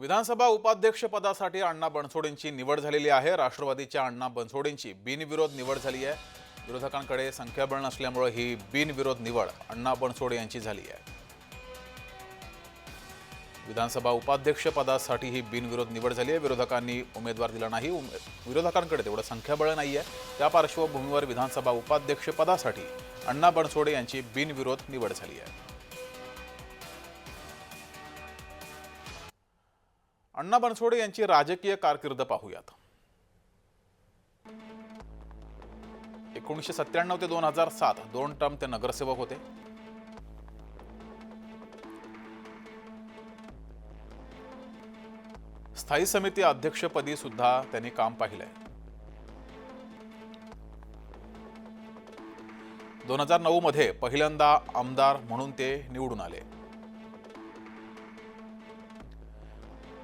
विधानसभा उपाध्यक्षपदासाठी अण्णा बनसोडेंची निवड झालेली आहे. राष्ट्रवादीच्या अण्णा बनसोडेंची बिनविरोध निवड झाली आहे. विरोधकांकडे संख्याबळ नसल्यामुळे ही बिनविरोध निवड अण्णा बनसोडे यांची झाली आहे. विधानसभा उपाध्यक्षपदासाठी ही बिनविरोध निवड झाली आहे. विरोधकांनी उमेदवार दिला नाही. उमे विरोधकांकडे तेवढं संख्याबळ नाही आहे. त्या पार्श्वभूमीवर विधानसभा उपाध्यक्षपदासाठी अण्णा बनसोडे यांची बिनविरोध निवड झाली आहे. अण्णा बनसोडे यांची राजकीय कारकीर्द पाहूयात. एकोणीसशे सत्त्याण्णव ते दोन हजार सात दोन टर्म ते नगरसेवक होते. स्थायी समिती अध्यक्षपदी सुद्धा त्यांनी काम पाहिलंय. दोन हजार नऊ मध्ये पहिल्यांदा आमदार म्हणून ते निवडून आले.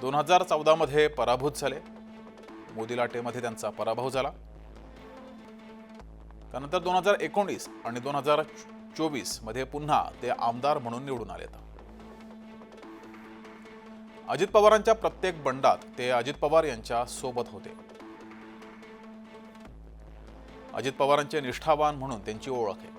दोन हजार चौदा मध्ये पराभूत झाले. मोदी लाटेमध्ये त्यांचा पराभव झाला. त्यानंतर दोन हजार एकोणीस आणि दोन हजार चोवीसमध्ये पुन्हा ते आमदार म्हणून निवडून आलेत अजित पवारांच्या प्रत्येक बंडात ते अजित पवार यांच्या सोबत होते. अजित पवारांचे निष्ठावान म्हणून त्यांची ओळख आहे.